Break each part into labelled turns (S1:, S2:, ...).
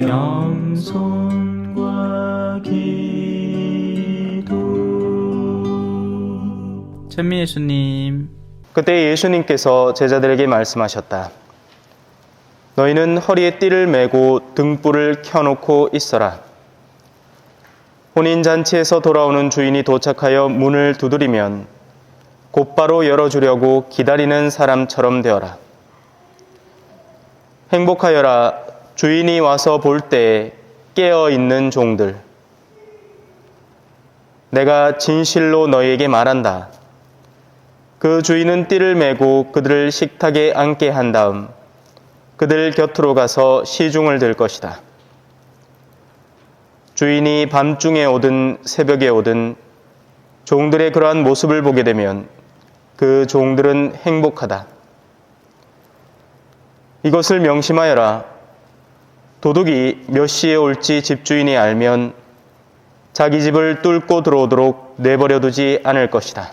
S1: 겸손과 기도
S2: 천미 예수님
S3: 그때 예수님께서 제자들에게 말씀하셨다. 너희는 허리에 띠를 메고 등불을 켜놓고 있어라. 혼인잔치에서 돌아오는 주인이 도착하여 문을 두드리면 곧바로 열어주려고 기다리는 사람처럼 되어라. 행복하여라. 주인이 와서 볼 때 깨어 있는 종들. 내가 진실로 너희에게 말한다. 그 주인은 띠를 메고 그들을 식탁에 앉게 한 다음 그들 곁으로 가서 시중을 들 것이다. 주인이 밤중에 오든 새벽에 오든 종들의 그러한 모습을 보게 되면 그 종들은 행복하다. 이것을 명심하여라. 도둑이 몇 시에 올지 집주인이 알면 자기 집을 뚫고 들어오도록 내버려 두지 않을 것이다.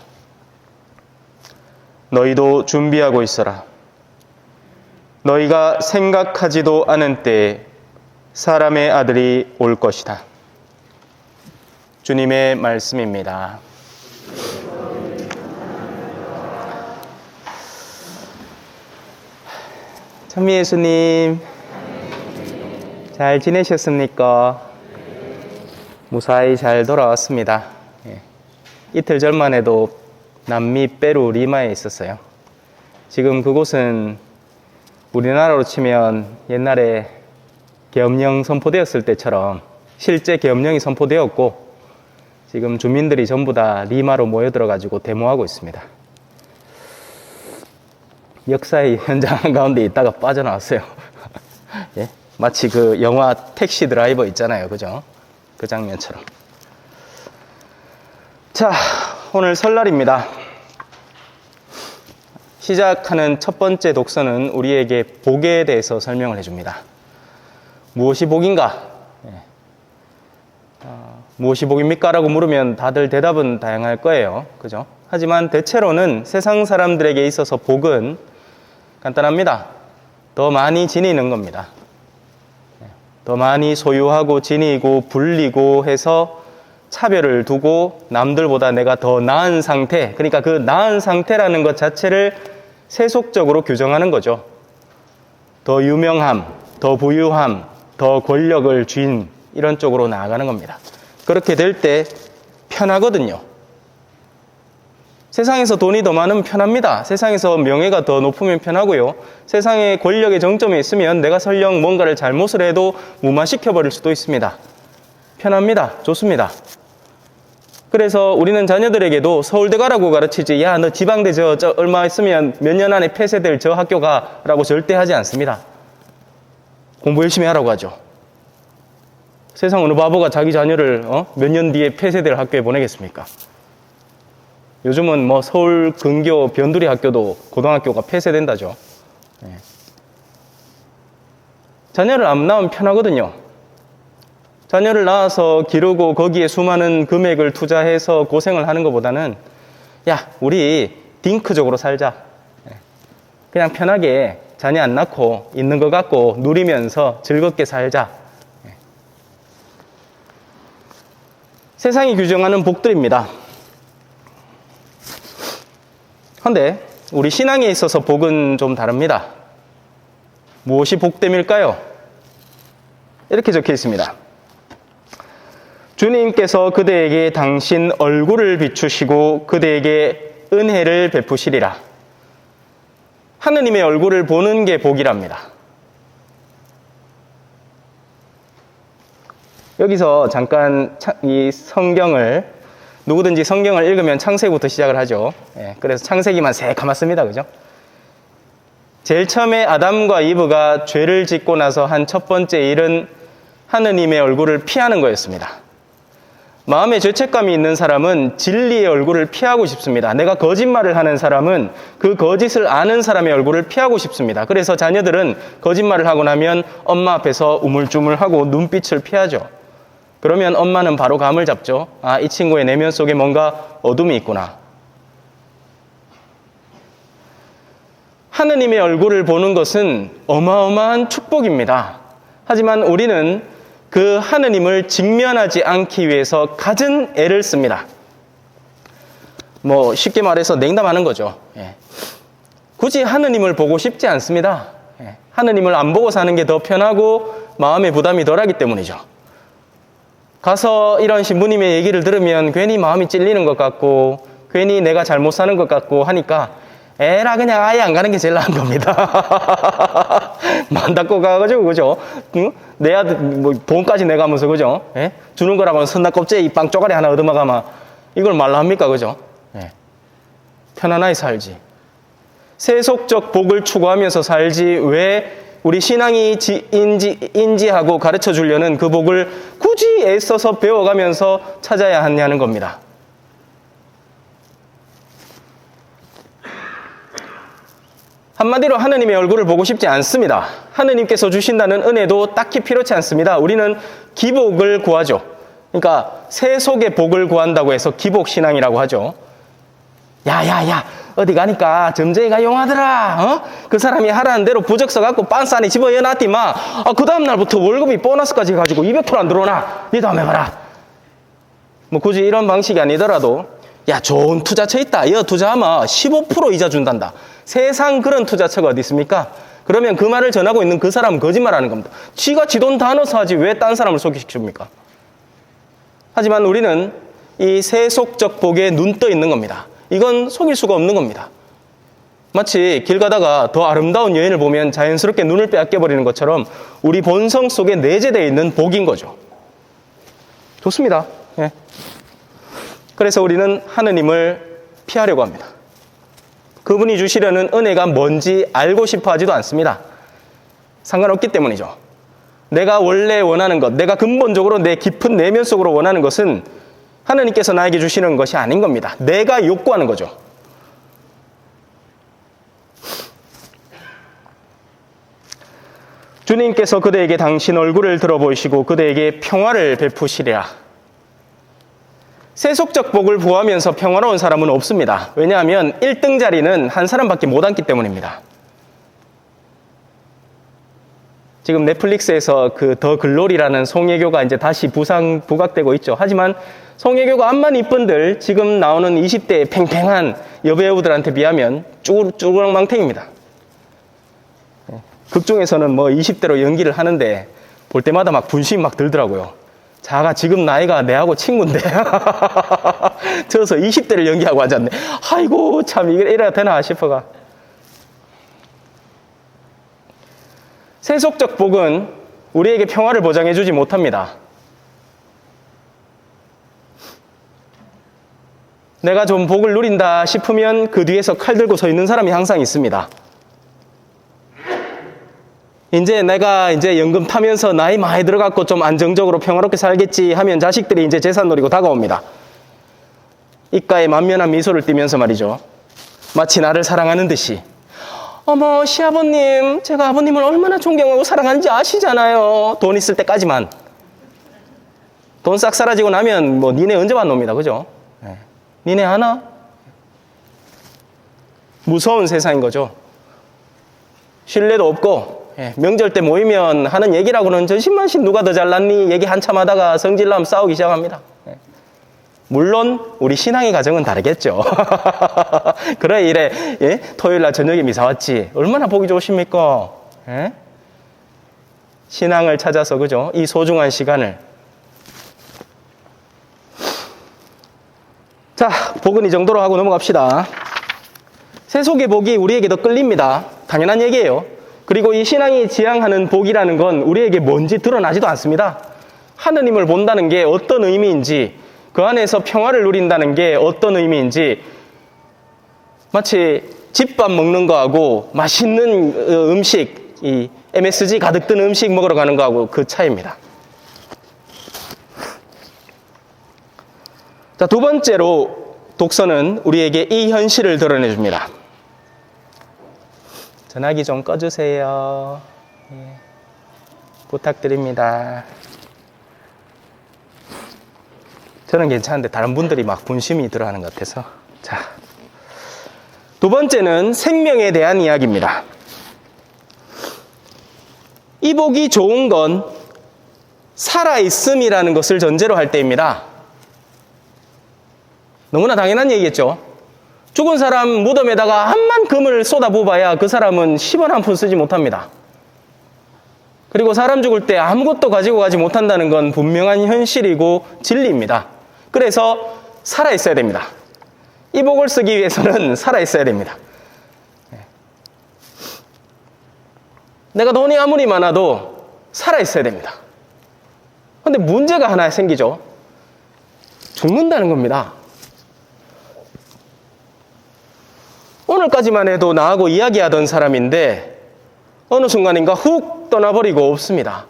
S3: 너희도 준비하고 있어라. 너희가 생각하지도 않은 때에 사람의 아들이 올 것이다. 주님의 말씀입니다. 천미 예수님, 잘 지내셨습니까? 무사히 잘 돌아왔습니다. 예. 이틀 전만 해도 남미 페루 리마에 있었어요. 지금 그곳은 우리나라로 치면 옛날에 계엄령 선포되었을 때처럼 실제 계엄령이 선포되었고 지금 주민들이 전부 다 리마로 모여들어 가지고 데모하고 있습니다. 역사의 현장 가운데 있다가 빠져나왔어요. 예? 마치 그 영화 택시 드라이버 있잖아요. 그죠? 그 장면처럼. 자, 오늘 설날입니다. 시작하는 첫 번째 독서는 우리에게 복에 대해서 설명을 해줍니다. 무엇이 복인가? 예. 어, 무엇이 복입니까? 라고 물으면 다들 대답은 다양할 거예요. 그죠? 하지만 대체로는 세상 사람들에게 있어서 복은 간단합니다. 더 많이 지니는 겁니다. 예. 더 많이 소유하고 지니고 불리고 해서 차별을 두고 남들보다 내가 더 나은 상태, 그러니까 그 나은 상태라는 것 자체를 세속적으로 규정하는 거죠. 더 유명함, 더 부유함, 더 권력을 쥔 이런 쪽으로 나아가는 겁니다. 그렇게 될 때 편하거든요. 세상에서 돈이 더 많으면 편합니다. 세상에서 명예가 더 높으면 편하고요. 세상에 권력의 정점에 있으면 내가 설령 뭔가를 잘못을 해도 무마시켜 버릴 수도 있습니다. 편합니다. 좋습니다. 그래서 우리는 자녀들에게도 서울대 가라고 가르치지, 야, 너 지방대 저, 저 얼마 있으면 몇 년 안에 폐쇄될 저 학교 가 라고 절대 하지 않습니다. 공부 열심히 하라고 하죠. 세상 어느 바보가 자기 자녀를 어? 몇 년 뒤에 폐쇄될 학교에 보내겠습니까? 요즘은 뭐 서울 근교 변두리 학교도 고등학교가 폐쇄된다죠. 네. 자녀를 안 낳으면 편하거든요. 자녀를 낳아서 기르고 거기에 수많은 금액을 투자해서 고생을 하는 것보다는 야, 우리 딩크적으로 살자. 네. 그냥 편하게 자녀 안 낳고 있는 것 같고 누리면서 즐겁게 살자. 네. 세상이 규정하는 복들입니다. 그런데 우리 신앙에 있어서 복은 좀 다릅니다. 무엇이 복됨일까요? 이렇게 적혀 있습니다. 주님께서 그대에게 당신 얼굴을 비추시고 그대에게 은혜를 베푸시리라. 하느님의 얼굴을 보는 게 복이랍니다. 여기서 잠깐 이 성경을 누구든지 성경을 읽으면 창세기부터 시작을 하죠. 예, 그래서 창세기만 새카맣습니다. 그죠? 제일 처음에 아담과 이브가 죄를 짓고 나서 한 첫 번째 일은 하느님의 얼굴을 피하는 거였습니다. 마음에 죄책감이 있는 사람은 진리의 얼굴을 피하고 싶습니다. 내가 거짓말을 하는 사람은 그 거짓을 아는 사람의 얼굴을 피하고 싶습니다. 그래서 자녀들은 거짓말을 하고 나면 엄마 앞에서 우물쭈물하고 눈빛을 피하죠. 그러면 엄마는 바로 감을 잡죠. 아, 이 친구의 내면 속에 뭔가 어둠이 있구나. 하느님의 얼굴을 보는 것은 어마어마한 축복입니다. 하지만 우리는 그 하느님을 직면하지 않기 위해서 갖은 애를 씁니다. 뭐 쉽게 말해서 냉담하는 거죠. 예. 굳이 하느님을 보고 싶지 않습니다. 예. 하느님을 안 보고 사는 게 더 편하고 마음의 부담이 덜하기 때문이죠. 가서 이런 신부님의 얘기를 들으면 괜히 마음이 찔리는 것 같고 괜히 내가 잘못 사는 것 같고 하니까 에라 그냥 아예 안 가는 게 제일 나은 겁니다. 만 닫고 가가지고 그죠? 응? 내 아들 뭐 돈까지 내가면서 그죠? 예? 주는 거라고는 선나 껍질에 이 빵 쪼가리 하나 얻어먹으면 이걸 말로 합니까 그죠? 예. 편안하게 살지. 세속적 복을 추구하면서 살지 왜 우리 신앙이 지- 인지, 인지하고 가르쳐 주려는 그 복을 굳이 애써서 배워가면서 찾아야 하냐는 겁니다. 한마디로 하느님의 얼굴을 보고 싶지 않습니다. 하느님께서 주신다는 은혜도 딱히 필요치 않습니다. 우리는 기복을 구하죠. 그러니까 세속의 복을 구한다고 해서 기복신앙이라고 하죠. 야야야 어디 가니까 점쟁이가 용하더라 어? 그 사람이 하라는 대로 부적 써갖고 빤스 안에 집어넣어놨디 마. 아, 그 다음날부터 월급이 보너스까지 해가지고 200%안 들어오나? 니도 한번 해봐라. 뭐 굳이 이런 방식이 아니더라도 야 좋은 투자처 있다. 이거 투자하면 15% 이자 준단다. 세상 그런 투자처가 어디 있습니까? 그러면 그 말을 전하고 있는 그 사람은 거짓말하는 겁니다. 지가 지 돈 다 넣어서 하지 왜 딴 사람을 소개시킵니까? 하지만 우리는 이 세속적 복에 눈 떠 있는 겁니다. 이건 속일 수가 없는 겁니다. 마치 길 가다가 더 아름다운 여인을 보면 자연스럽게 눈을 빼앗겨 버리는 것처럼 우리 본성 속에 내재되어 있는 복인 거죠. 좋습니다. 예. 그래서 우리는 하느님을 피하려고 합니다. 그분이 주시려는 은혜가 뭔지 알고 싶어 하지도 않습니다. 상관없기 때문이죠. 내가 원래 원하는 것, 내가 근본적으로 내 깊은 내면 속으로 원하는 것은 하나님께서 나에게 주시는 것이 아닌 겁니다. 내가 욕구하는 거죠. 주님께서 그대에게 당신 얼굴을 들어보시고 그대에게 평화를 베푸시리라. 세속적 복을 구하면서 평화로운 사람은 없습니다. 왜냐하면 1등 자리는 한 사람밖에 못 앉기 때문입니다. 지금 넷플릭스에서 그 더 글로리라는 송혜교가 이제 다시 부상 부각되고 있죠. 하지만 송혜교가 암만 이쁜들 지금 나오는 20대 팽팽한 여배우들한테 비하면 쭈, 쭈그랑망탱입니다. 예. 극 중에서는 뭐 20대로 연기를 하는데 볼 때마다 막 분심이 막 들더라고요. 자가 지금 나이가 내하고 친구인데 저서 20대를 연기하고 앉았네. 아이고 참 이래야 되나 싶어가. 세속적 복은 우리에게 평화를 보장해 주지 못합니다. 내가 좀 복을 누린다 싶으면 그 뒤에서 칼 들고 서 있는 사람이 항상 있습니다. 이제 내가 이제 연금 타면서 나이 많이 들어갔고 좀 안정적으로 평화롭게 살겠지 하면 자식들이 이제 재산 노리고 다가옵니다. 입가에 만면한 미소를 띠면서 말이죠. 마치 나를 사랑하는 듯이 어머, 시아버님, 제가 아버님을 얼마나 존경하고 사랑하는지 아시잖아요. 돈 있을 때까지만. 돈 싹 사라지고 나면 뭐 니네 언제 만놉니다. 그죠? 네. 니네 하나? 무서운 세상인 거죠. 신뢰도 없고, 예, 명절 때 모이면 하는 얘기라고는 전신만신 누가 더 잘났니? 얘기 한참 하다가 성질나면 싸우기 시작합니다. 예. 물론 우리 신앙의 가정은 다르겠죠. 그래 이래 예? 토요일 날 저녁에 미사 왔지 얼마나 보기 좋으십니까? 예? 신앙을 찾아서 그죠? 이 소중한 시간을 자 복은 이 정도로 하고 넘어갑시다. 세속의 복이 우리에게 더 끌립니다. 당연한 얘기예요. 그리고 이 신앙이 지향하는 복이라는 건 우리에게 뭔지 드러나지도 않습니다. 하느님을 본다는 게 어떤 의미인지 그 안에서 평화를 누린다는 게 어떤 의미인지 마치 집밥 먹는 거하고 맛있는 어, 음식, 이 MSG 가득 든 음식 먹으러 가는 거하고 그 차이입니다. 자, 두 번째로 독서는 우리에게 이 현실을 드러내 줍니다. 전화기 좀 꺼주세요. 예. 부탁드립니다. 저는 괜찮은데 다른 분들이 막 분심이 들어하는 것 같아서. 자. 두 번째는 생명에 대한 이야기입니다. 이 복이 좋은 건 살아있음이라는 것을 전제로 할 때입니다. 너무나 당연한 얘기겠죠. 죽은 사람 무덤에다가 한만 금을 쏟아부어봐야 그 사람은 10원 한 푼 쓰지 못합니다. 그리고 사람 죽을 때 아무것도 가지고 가지 못한다는 건 분명한 현실이고 진리입니다. 그래서 살아있어야 됩니다. 이 복을 쓰기 위해서는 살아있어야 됩니다. 내가 돈이 아무리 많아도 살아있어야 됩니다. 근데 문제가 하나 생기죠. 죽는다는 겁니다. 오늘까지만 해도 나하고 이야기하던 사람인데 어느 순간인가 훅 떠나버리고 없습니다.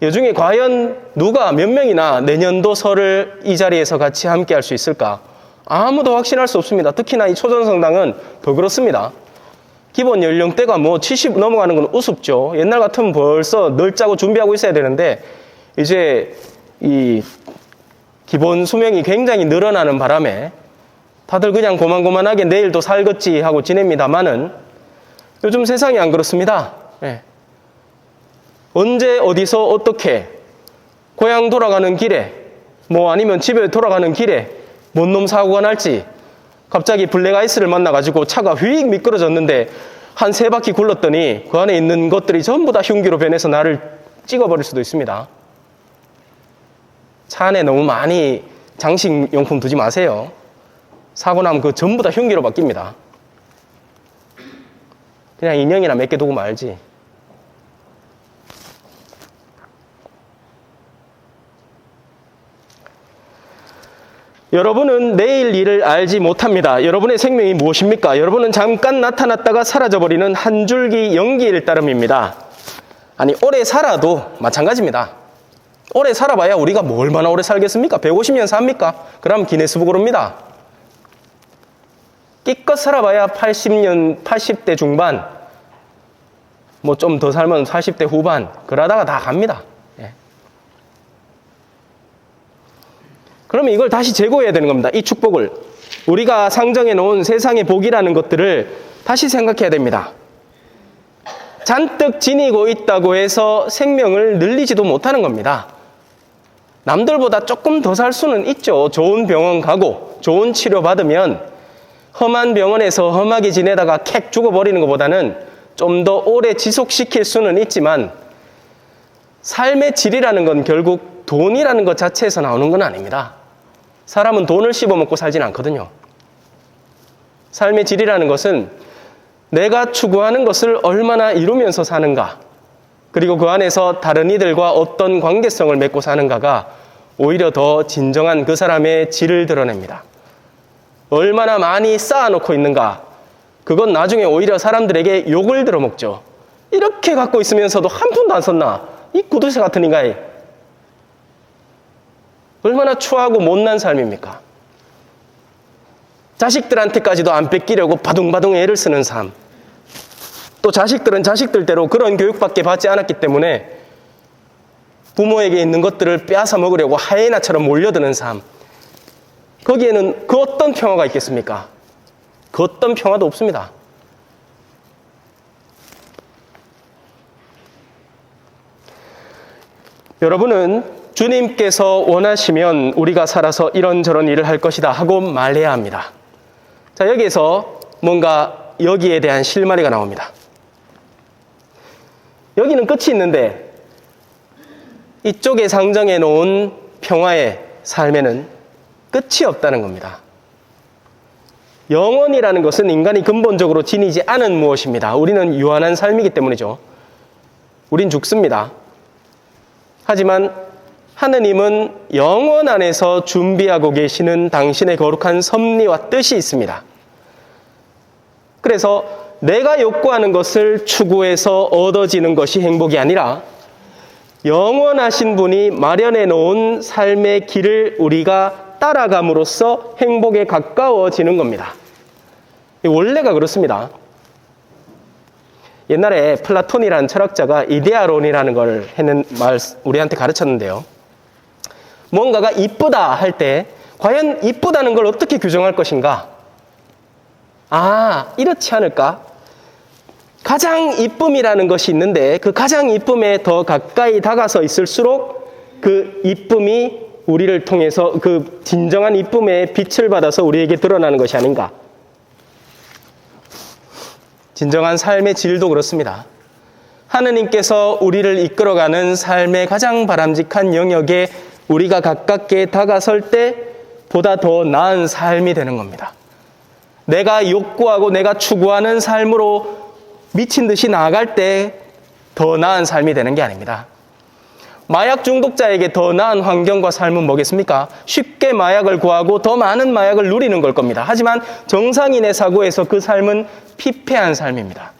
S3: 이 중에 과연 누가 몇 명이나 내년도 설을 이 자리에서 같이 함께 할 수 있을까? 아무도 확신할 수 없습니다. 특히나 이 초전성당은 더 그렇습니다. 기본 연령대가 뭐 70 넘어가는 건 우습죠. 옛날 같으면 벌써 늘 짜고 준비하고 있어야 되는데 이제 이 기본 수명이 굉장히 늘어나는 바람에 다들 그냥 고만고만하게 내일도 살겠지 하고 지냅니다만은 요즘 세상이 안 그렇습니다. 예. 언제 어디서 어떻게 고향 돌아가는 길에 뭐 아니면 집에 돌아가는 길에 뭔 놈 사고가 날지 갑자기 블랙 아이스를 만나가지고 차가 휙 미끄러졌는데 한 세 바퀴 굴렀더니 그 안에 있는 것들이 전부 다 흉기로 변해서 나를 찍어버릴 수도 있습니다. 차 안에 너무 많이 장식용품 두지 마세요. 사고 나면 그 전부 다 흉기로 바뀝니다. 그냥 인형이나 몇 개 두고 말지. 여러분은 내일 일을 알지 못합니다. 여러분의 생명이 무엇입니까? 여러분은 잠깐 나타났다가 사라져버리는 한 줄기 연기일 따름입니다. 아니, 오래 살아도 마찬가지입니다. 오래 살아봐야 우리가 뭐 얼마나 오래 살겠습니까? 150년 삽니까? 그럼 기네스북으로입니다. 끼껏 살아봐야 80년, 80대 중반, 뭐 좀 더 살면 40대 후반, 그러다가 다 갑니다. 예. 그러면 이걸 다시 제고해야 되는 겁니다. 이 축복을. 우리가 상정해 놓은 세상의 복이라는 것들을 다시 생각해야 됩니다. 잔뜩 지니고 있다고 해서 생명을 늘리지도 못하는 겁니다. 남들보다 조금 더 살 수는 있죠. 좋은 병원 가고 좋은 치료 받으면 험한 병원에서 험하게 지내다가 캑 죽어버리는 것보다는 좀 더 오래 지속시킬 수는 있지만 삶의 질이라는 건 결국 돈이라는 것 자체에서 나오는 건 아닙니다. 사람은 돈을 씹어먹고 살진 않거든요. 삶의 질이라는 것은 내가 추구하는 것을 얼마나 이루면서 사는가, 그리고 그 안에서 다른 이들과 어떤 관계성을 맺고 사는가가 오히려 더 진정한 그 사람의 질을 드러냅니다. 얼마나 많이 쌓아놓고 있는가, 그건 나중에 오히려 사람들에게 욕을 들어먹죠. 이렇게 갖고 있으면서도 한 푼도 안 썼나? 이 구두쇠 같은 인간이. 얼마나 추하고 못난 삶입니까? 자식들한테까지도 안 뺏기려고 바둥바둥 애를 쓰는 삶. 또 자식들은 자식들대로 그런 교육밖에 받지 않았기 때문에 부모에게 있는 것들을 빼앗아 먹으려고 하이에나처럼 몰려드는 삶. 거기에는 그 어떤 평화가 있겠습니까? 그 어떤 평화도 없습니다. 여러분은 주님께서 원하시면 우리가 살아서 이런저런 일을 할 것이다 하고 말해야 합니다. 자, 여기에서 뭔가 여기에 대한 실마리가 나옵니다. 여기는 끝이 있는데 이쪽에 상정해 놓은 평화의 삶에는 끝이 없다는 겁니다. 영원이라는 것은 인간이 근본적으로 지니지 않은 무엇입니다. 우리는 유한한 삶이기 때문이죠. 우린 죽습니다. 하지만 하느님은 영원 안에서 준비하고 계시는 당신의 거룩한 섭리와 뜻이 있습니다. 그래서 내가 욕구하는 것을 추구해서 얻어지는 것이 행복이 아니라 영원하신 분이 마련해 놓은 삶의 길을 우리가 따라감으로써 행복에 가까워지는 겁니다. 원래가 그렇습니다. 옛날에 플라톤이라는 철학자가 이데아론이라는 걸 했는 말 우리한테 가르쳤는데요. 뭔가가 이쁘다 할 때 과연 이쁘다는 걸 어떻게 규정할 것인가? 아, 이렇지 않을까? 가장 이쁨이라는 것이 있는데 그 가장 이쁨에 더 가까이 다가서 있을수록 그 이쁨이 우리를 통해서 그 진정한 이쁨의 빛을 받아서 우리에게 드러나는 것이 아닌가. 진정한 삶의 질도 그렇습니다. 하느님께서 우리를 이끌어가는 삶의 가장 바람직한 영역에 우리가 가깝게 다가설 때 보다 더 나은 삶이 되는 겁니다. 내가 욕구하고 내가 추구하는 삶으로 미친 듯이 나아갈 때 더 나은 삶이 되는 게 아닙니다. 마약 중독자에게 더 나은 환경과 삶은 뭐겠습니까? 쉽게 마약을 구하고 더 많은 마약을 누리는 걸 겁니다. 하지만 정상인의 사고에서 그 삶은 피폐한 삶입니다.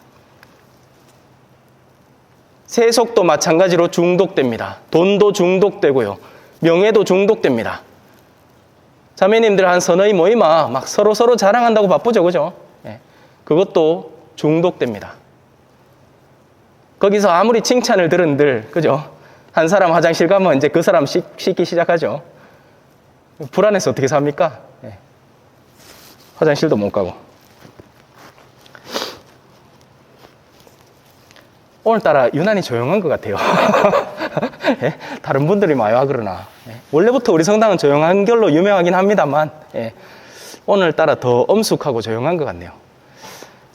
S3: 세속도 마찬가지로 중독됩니다. 돈도 중독되고요. 명예도 중독됩니다. 자매님들 한 서너이 모이마 막 서로 서로 자랑한다고 바쁘죠, 그죠? 예. 그것도 중독됩니다. 거기서 아무리 칭찬을 들은들, 그죠? 한 사람 화장실 가면 이제 그 사람 씻, 씻기 시작하죠. 불안해서 어떻게 삽니까? 예. 화장실도 못 가고. 오늘따라 유난히 조용한 것 같아요. 예? 다른 분들이 많이 와 그러나. 예? 원래부터 우리 성당은 조용한 결로 유명하긴 합니다만, 예. 오늘따라 더 엄숙하고 조용한 것 같네요.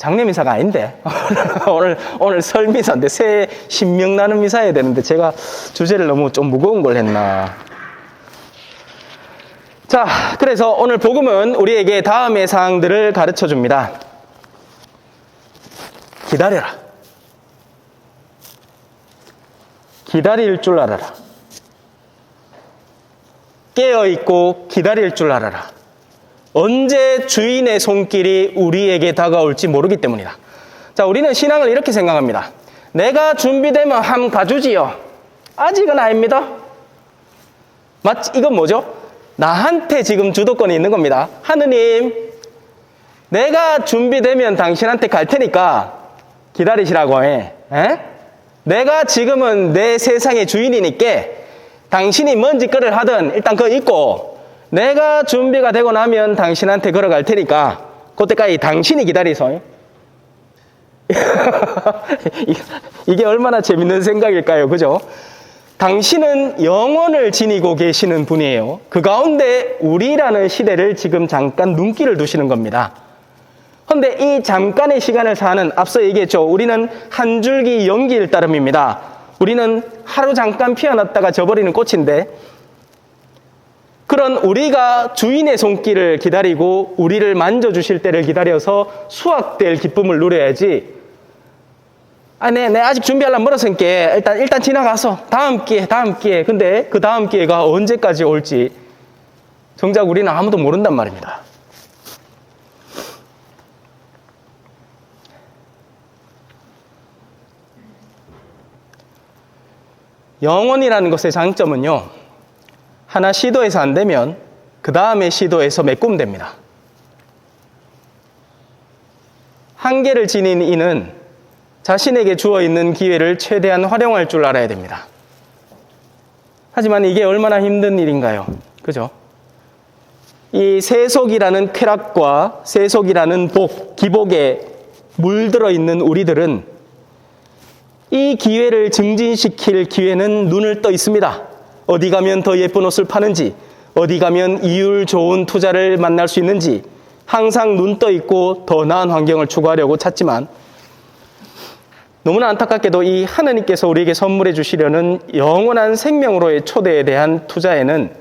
S3: 장례 미사가 아닌데. 오늘, 오늘 설 미사인데, 새해 신명 나는 미사여야 되는데, 제가 주제를 너무 좀 무거운 걸 했나. 자, 그래서 오늘 복음은 우리에게 다음의 사항들을 가르쳐 줍니다. 기다려라. 기다릴 줄 알아라. 깨어 있고 기다릴 줄 알아라. 언제 주인의 손길이 우리에게 다가올지 모르기 때문이다. 자, 우리는 신앙을 이렇게 생각합니다. 내가 준비되면 함 가주지요. 아직은 아닙니다. 맞, 이건 뭐죠? 나한테 지금 주도권이 있는 겁니다. 하느님, 내가 준비되면 당신한테 갈 테니까 기다리시라고 해. 에? 내가 지금은 내 세상의 주인이니까 당신이 뭔 짓거리를 하든 일단 그거 있고 내가 준비가 되고 나면 당신한테 걸어갈 테니까 그때까지 당신이 기다리소. 이게 얼마나 재밌는 생각일까요? 그죠? 당신은 영원을 지니고 계시는 분이에요. 그 가운데 우리라는 시대를 지금 잠깐 눈길을 두시는 겁니다. 그런데 이 잠깐의 시간을 사는 앞서 얘기했죠. 우리는 한 줄기 연기일 따름입니다. 우리는 하루 잠깐 피어났다가 져버리는 꽃인데 그런 우리가 주인의 손길을 기다리고 우리를 만져주실 때를 기다려서 수확될 기쁨을 누려야지 아, 네, 네, 아직 준비하려면 멀었으니까 일단, 일단 지나가서 다음 기회, 다음 기회. 근데 그 다음 기회가 언제까지 올지 정작 우리는 아무도 모른단 말입니다. 영원이라는 것의 장점은요, 하나 시도해서 안 되면 그 다음에 시도해서 메꿈됩니다. 한계를 지닌 이는 자신에게 주어 있는 기회를 최대한 활용할 줄 알아야 됩니다. 하지만 이게 얼마나 힘든 일인가요? 그죠? 이 세속이라는 쾌락과 세속이라는 복, 기복에 물들어 있는 우리들은 이 기회를 증진시킬 기회는 눈을 떠 있습니다. 어디 가면 더 예쁜 옷을 파는지, 어디 가면 이율 좋은 투자를 만날 수 있는지, 항상 눈 떠 있고 더 나은 환경을 추구하려고 찾지만, 너무나 안타깝게도 이 하나님께서 우리에게 선물해 주시려는 영원한 생명으로의 초대에 대한 투자에는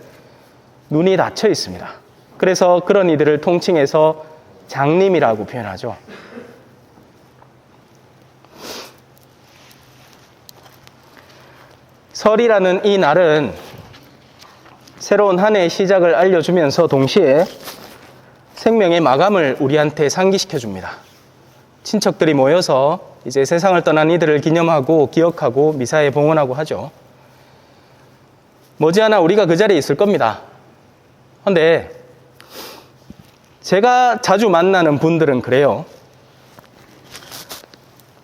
S3: 눈이 닫혀 있습니다. 그래서 그런 이들을 통칭해서 장님이라고 표현하죠. 설이라는 이 날은 새로운 한 해의 시작을 알려주면서 동시에 생명의 마감을 우리한테 상기시켜 줍니다. 친척들이 모여서 이제 세상을 떠난 이들을 기념하고 기억하고 미사에 봉헌하고 하죠. 머지않아 우리가 그 자리에 있을 겁니다. 근데 제가 자주 만나는 분들은 그래요.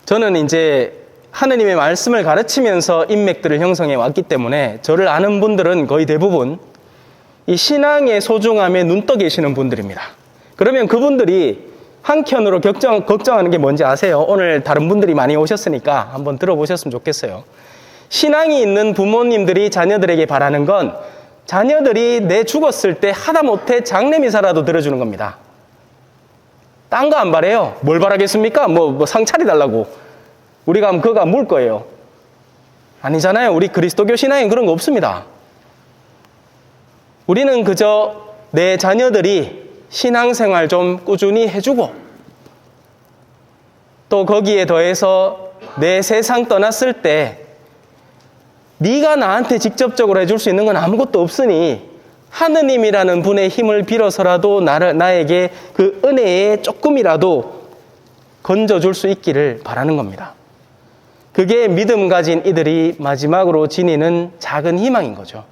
S3: 저는 이제 하느님의 말씀을 가르치면서 인맥들을 형성해 왔기 때문에 저를 아는 분들은 거의 대부분 이 신앙의 소중함에 눈떠 계시는 분들입니다. 그러면 그분들이 한켠으로 걱정, 걱정하는 게 뭔지 아세요? 오늘 다른 분들이 많이 오셨으니까 한번 들어보셨으면 좋겠어요. 신앙이 있는 부모님들이 자녀들에게 바라는 건 자녀들이 내 죽었을 때 하다못해 장례미사라도 들어주는 겁니다. 딴 거 안 바래요. 뭘 바라겠습니까? 뭐, 뭐 상차리 달라고. 우리가 하면 그거 물 거예요. 아니잖아요. 우리 그리스도교 신앙엔 그런 거 없습니다. 우리는 그저 내 자녀들이 신앙생활 좀 꾸준히 해주고 또 거기에 더해서 내 세상 떠났을 때 네가 나한테 직접적으로 해줄 수 있는 건 아무것도 없으니 하느님이라는 분의 힘을 빌어서라도 나를, 나에게 그 은혜에 조금이라도 건져줄 수 있기를 바라는 겁니다. 그게 믿음 가진 이들이 마지막으로 지니는 작은 희망인 거죠.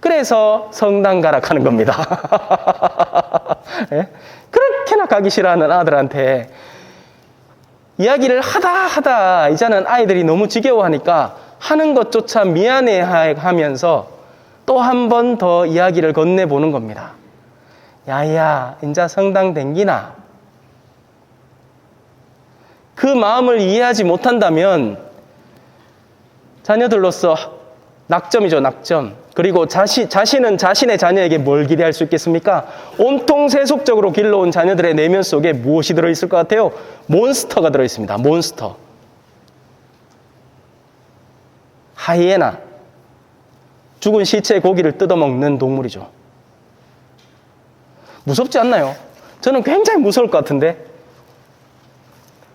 S3: 그래서 성당 가라 하는 겁니다. 예? 그렇게나 가기 싫어하는 아들한테 이야기를 하다 하다 이제는 아이들이 너무 지겨워하니까 하는 것조차 미안해 하면서 또 한 번 더 이야기를 건네보는 겁니다. 야야, 인자 성당 댕기나? 그 마음을 이해하지 못한다면 자녀들로서 낙점이죠, 낙점. 그리고 자신, 자신은 자신의 자녀에게 뭘 기대할 수 있겠습니까? 온통 세속적으로 길러온 자녀들의 내면 속에 무엇이 들어있을 것 같아요? 몬스터가 들어있습니다. 몬스터. 하이에나. 죽은 시체의 고기를 뜯어먹는 동물이죠. 무섭지 않나요? 저는 굉장히 무서울 것 같은데.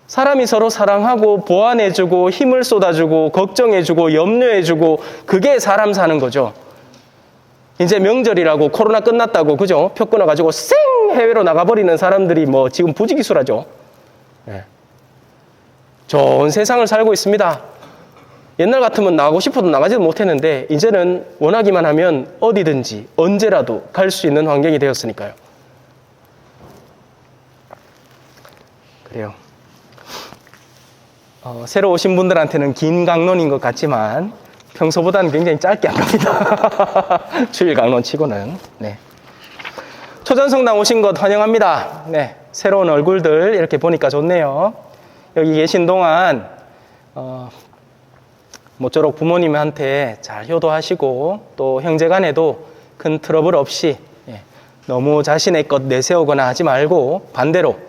S3: 사람이 서로 사랑하고 보완해주고 힘을 쏟아주고 걱정해주고 염려해주고 그게 사람 사는 거죠. 이제 명절이라고 코로나 끝났다고 그죠? 표 끊어가지고 쌩 해외로 나가버리는 사람들이 뭐 지금 부지기수라죠. 네. 좋은 세상을 살고 있습니다. 옛날 같으면 나가고 싶어도 나가지도 못했는데 이제는 원하기만 하면 어디든지 언제라도 갈 수 있는 환경이 되었으니까요. 그래요. 어, 새로 오신 분들한테는 긴 강론인 것 같지만 평소보다는 굉장히 짧게 한 겁니다. 주일 강론 치고는. 네. 초전성당 오신 것 환영합니다. 네. 새로운 얼굴들 이렇게 보니까 좋네요. 여기 계신 동안 어, 모쪼록 부모님한테 잘 효도하시고 또 형제 간에도 큰 트러블 없이 예, 너무 자신의 것 내세우거나 하지 말고 반대로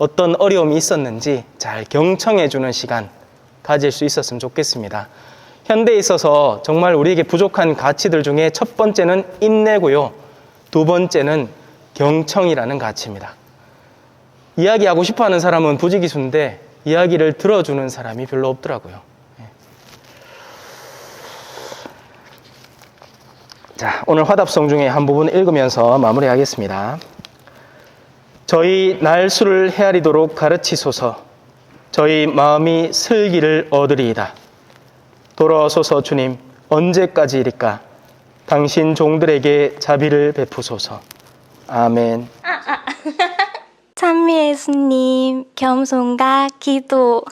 S3: 어떤 어려움이 있었는지 잘 경청해 주는 시간 가질 수 있었으면 좋겠습니다. 현대에 있어서 정말 우리에게 부족한 가치들 중에 첫 번째는 인내고요. 두 번째는 경청이라는 가치입니다. 이야기하고 싶어 하는 사람은 부지기수인데 이야기를 들어주는 사람이 별로 없더라고요. 예. 자, 오늘 화답성 중에 한 부분 읽으면서 마무리하겠습니다. 저희 날수를 헤아리도록 가르치소서. 저희 마음이 슬기를 얻으리이다. 돌아오소서 주님, 언제까지일까? 당신 종들에게 자비를 베푸소서. 아멘.
S4: 찬미 예수님, 겸손과 기도.